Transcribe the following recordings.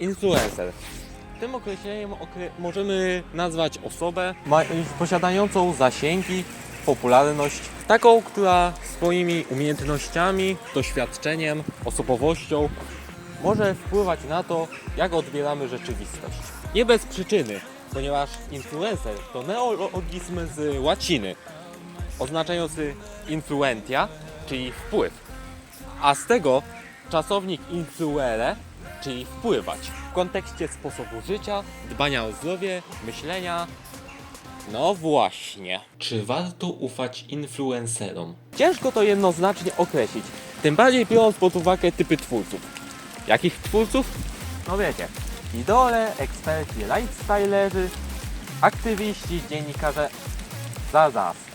Influencer. Tym określeniem okre- możemy nazwać osobę posiadającą zasięgi, popularność, taką, która swoimi umiejętnościami, doświadczeniem, osobowością może wpływać na to, jak odbieramy rzeczywistość. Nie bez przyczyny, ponieważ influencer to neologizm z łaciny, oznaczający influentia, czyli wpływ, a z tego czasownik influere, czyli wpływać, w kontekście sposobu życia, dbania o zdrowie, myślenia. No właśnie. Czy warto ufać influencerom? Ciężko to jednoznacznie określić, tym bardziej biorąc pod uwagę typy twórców. Jakich twórców? No wiecie, idole, eksperci, lifestylerzy, aktywiści, dziennikarze, zaraz.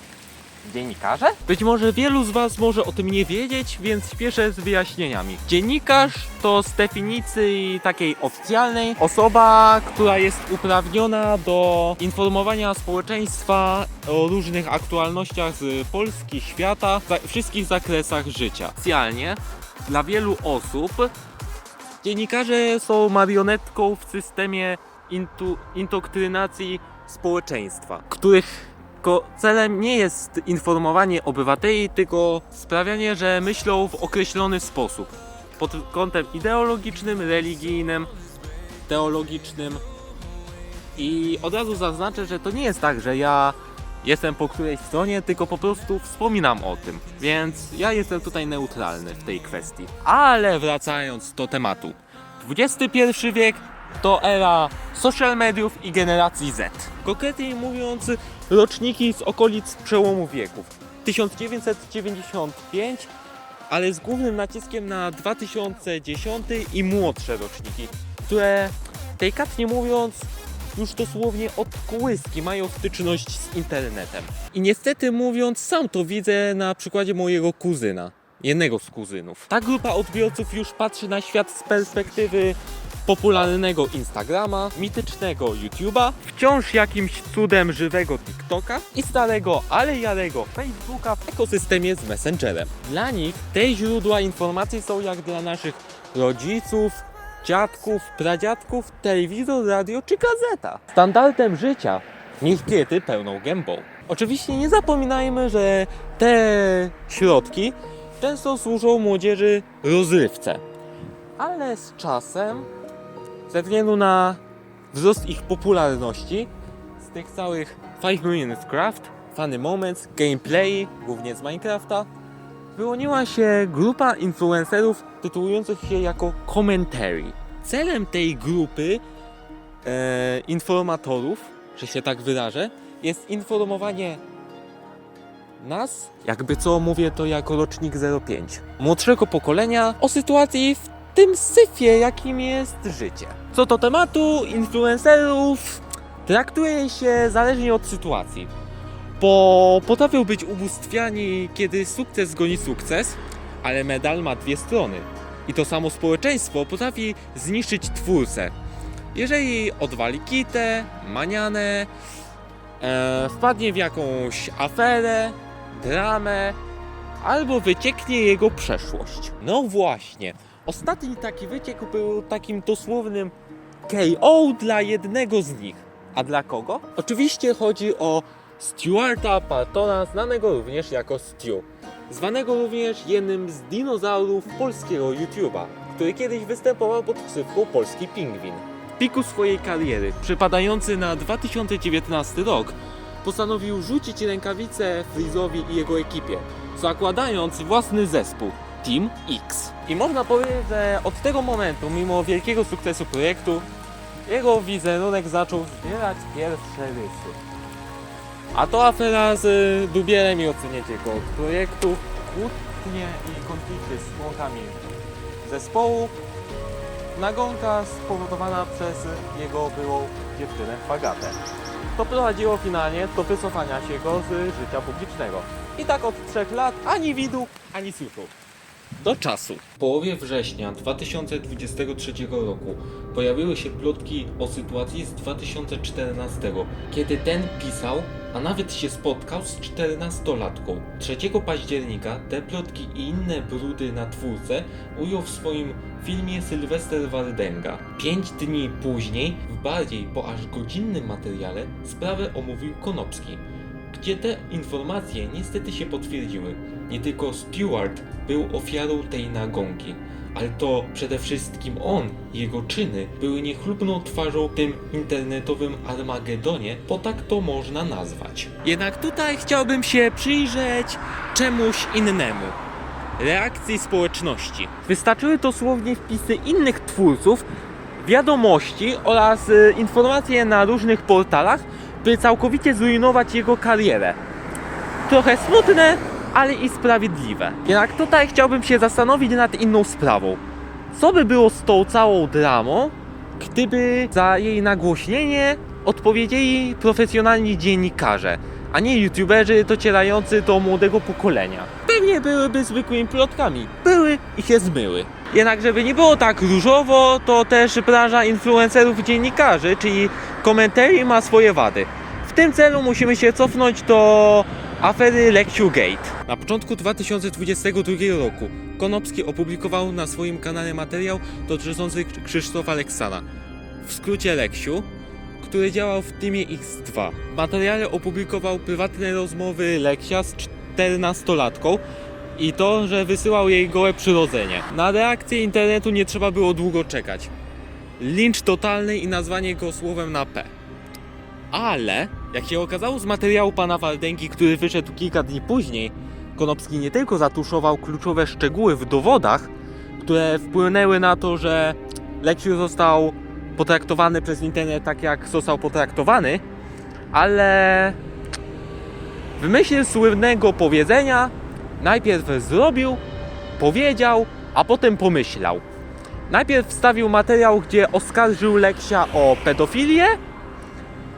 Dziennikarze? Być może wielu z Was może o tym nie wiedzieć, więc śpieszę z wyjaśnieniami. Dziennikarz to z definicji takiej oficjalnej osoba, która jest uprawniona do informowania społeczeństwa o różnych aktualnościach z Polski, świata, w wszystkich zakresach życia. Oficjalnie dla wielu osób dziennikarze są marionetką w systemie intu, indoktrynacji społeczeństwa, których tylko celem nie jest informowanie obywateli, tylko sprawianie, że myślą w określony sposób. Pod kątem ideologicznym, religijnym, teologicznym. I od razu zaznaczę, że to nie jest tak, że ja jestem po którejś stronie, tylko po prostu wspominam o tym. Więc ja jestem tutaj neutralny w tej kwestii. Ale wracając do tematu. XXI wiek to era social mediów i generacji Z. Konkretniej mówiąc, roczniki z okolic przełomu wieków. 1995, ale z głównym naciskiem na 2010 i młodsze roczniki, które delikatnie mówiąc już dosłownie od kołyski mają styczność z internetem. I niestety mówiąc, sam to widzę na przykładzie mojego kuzyna. Jednego z kuzynów. Ta grupa odbiorców już patrzy na świat z perspektywy popularnego Instagrama, mitycznego YouTube'a, wciąż jakimś cudem żywego TikToka i starego, ale jarego Facebooka w ekosystemie z Messengerem. Dla nich te źródła informacji są jak dla naszych rodziców, dziadków, pradziadków, telewizor, radio czy gazeta. Standardem życia niech kiety pełną gębą. Oczywiście nie zapominajmy, że te środki często służą młodzieży rozrywce. Ale z czasem, ze względu na wzrost ich popularności, z tych całych 5 Minutes Craft, Funny Moments, gameplay, głównie z Minecrafta, wyłoniła się grupa influencerów tytułujących się jako Commentary. Celem tej grupy e, informatorów, że się tak wyrażę, jest informowanie nas, jakby co mówię to jako rocznik 05, młodszego pokolenia o sytuacji w tym syfie, jakim jest życie. Co do tematu influencerów, traktuje się zależnie od sytuacji. Bo potrafią być ubóstwiani, kiedy sukces goni sukces, ale medal ma dwie strony. I to samo społeczeństwo potrafi zniszczyć twórcę. Jeżeli odwali kitę, manianę, e, wpadnie w jakąś aferę, dramę, albo wycieknie jego przeszłość. No właśnie, ostatni taki wyciek był takim dosłownym KO dla jednego z nich. A dla kogo? Oczywiście chodzi o Stuarta Partona, znanego również jako Stu. Zwanego również jednym z dinozaurów polskiego YouTube'a, który kiedyś występował pod ksywką Polski Pingwin. W piku swojej kariery, przypadający na 2019 rok, postanowił rzucić rękawice Freeze'owi i jego ekipie, zakładając własny zespół Team X. I można powiedzieć, że od tego momentu, mimo wielkiego sukcesu projektu, jego wizerunek zaczął zbierać pierwsze rysy. A to afera z y, Dubierem i oceniecie go od projektu, kłótnie i konflikty z członkami zespołu, nagonka spowodowana przez jego byłą dziewczynę Fagatę. To prowadziło finalnie do wycofania się go z życia publicznego. I tak od trzech lat ani widu, ani słuchu. Do czasu. W połowie września 2023 roku pojawiły się plotki o sytuacji z 2014, kiedy ten pisał, a nawet się spotkał z 14-latką. 3 października te plotki i inne brudy na twórcę ujął w swoim filmie Sylwester Wardenga. Pięć dni później, w bardziej po aż godzinnym materiale, sprawę omówił Konopski gdzie te informacje niestety się potwierdziły. Nie tylko Stewart był ofiarą tej nagonki, ale to przede wszystkim on jego czyny były niechlubną twarzą tym internetowym Armagedonie, bo tak to można nazwać. Jednak tutaj chciałbym się przyjrzeć czemuś innemu. Reakcji społeczności. Wystarczyły dosłownie wpisy innych twórców, wiadomości oraz y, informacje na różnych portalach, by całkowicie zrujnować jego karierę. Trochę smutne, ale i sprawiedliwe. Jednak tutaj chciałbym się zastanowić nad inną sprawą. Co by było z tą całą dramą, gdyby za jej nagłośnienie odpowiedzieli profesjonalni dziennikarze, a nie youtuberzy docierający do młodego pokolenia? Pewnie byłyby zwykłymi plotkami. Były i się zmyły. Jednak żeby nie było tak różowo, to też branża influencerów i dziennikarzy, czyli komentarii ma swoje wady. W tym celu musimy się cofnąć do afery Lexiu Gate. Na początku 2022 roku Konopski opublikował na swoim kanale materiał dotyczący Krzysztofa Leksana, w skrócie Leksiu, który działał w teamie X2. W materiale opublikował prywatne rozmowy Leksia z 14-latką i to, że wysyłał jej gołe przyrodzenie. Na reakcję internetu nie trzeba było długo czekać. Lincz totalny i nazwanie go słowem na P. Ale, jak się okazało z materiału pana Waldęgi, który wyszedł kilka dni później, Konopski nie tylko zatuszował kluczowe szczegóły w dowodach, które wpłynęły na to, że Leksiu został potraktowany przez internet tak, jak został potraktowany, ale wymyślił słynnego powiedzenia, najpierw zrobił, powiedział, a potem pomyślał. Najpierw wstawił materiał, gdzie oskarżył Leksia o pedofilię,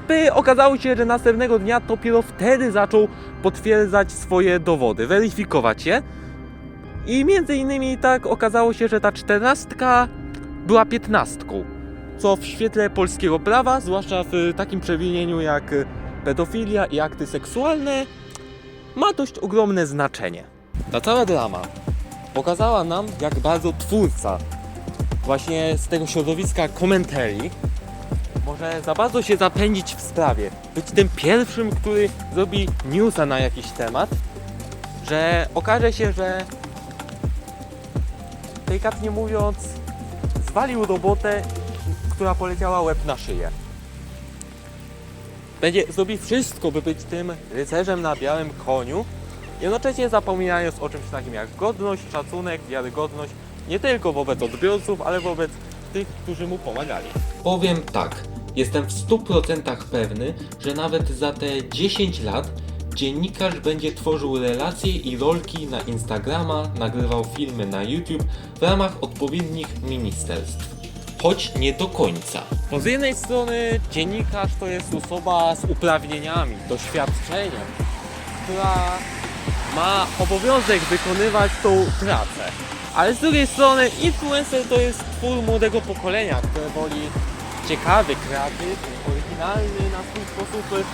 by okazało się, że następnego dnia dopiero wtedy zaczął potwierdzać swoje dowody, weryfikować je. I między innymi tak okazało się, że ta czternastka była piętnastką. Co w świetle polskiego prawa, zwłaszcza w takim przewinieniu jak pedofilia i akty seksualne, ma dość ogromne znaczenie. Ta cała drama pokazała nam, jak bardzo twórca właśnie z tego środowiska komentarii może za bardzo się zapędzić w sprawie. Być tym pierwszym, który zrobi newsa na jakiś temat, że okaże się, że delikatnie mówiąc zwalił robotę, która poleciała łeb na szyję. Będzie zrobi wszystko, by być tym rycerzem na białym koniu, jednocześnie zapominając o czymś takim jak godność, szacunek, wiarygodność, nie tylko wobec odbiorców, ale wobec tych, którzy mu pomagali. Powiem tak, jestem w 100% pewny, że nawet za te 10 lat dziennikarz będzie tworzył relacje i rolki na Instagrama, nagrywał filmy na YouTube w ramach odpowiednich ministerstw. Choć nie do końca. Bo z jednej strony dziennikarz to jest osoba z uprawnieniami, doświadczeniem, która ma obowiązek wykonywać tą pracę. Ale z drugiej strony influencer to jest twór młodego pokolenia, które woli ciekawy, kreatywny, oryginalny na swój sposób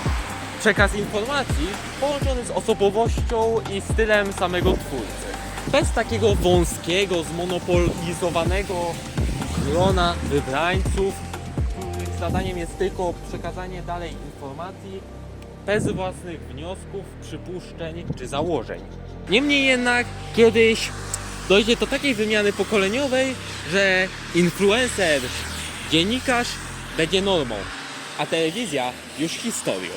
przekaz informacji połączony z osobowością i stylem samego twórcy. Bez takiego wąskiego, zmonopolizowanego grona wybrańców, zadaniem jest tylko przekazanie dalej informacji bez własnych wniosków, przypuszczeń czy założeń. Niemniej jednak kiedyś dojdzie do takiej wymiany pokoleniowej, że influencer, dziennikarz będzie normą, a telewizja już historią.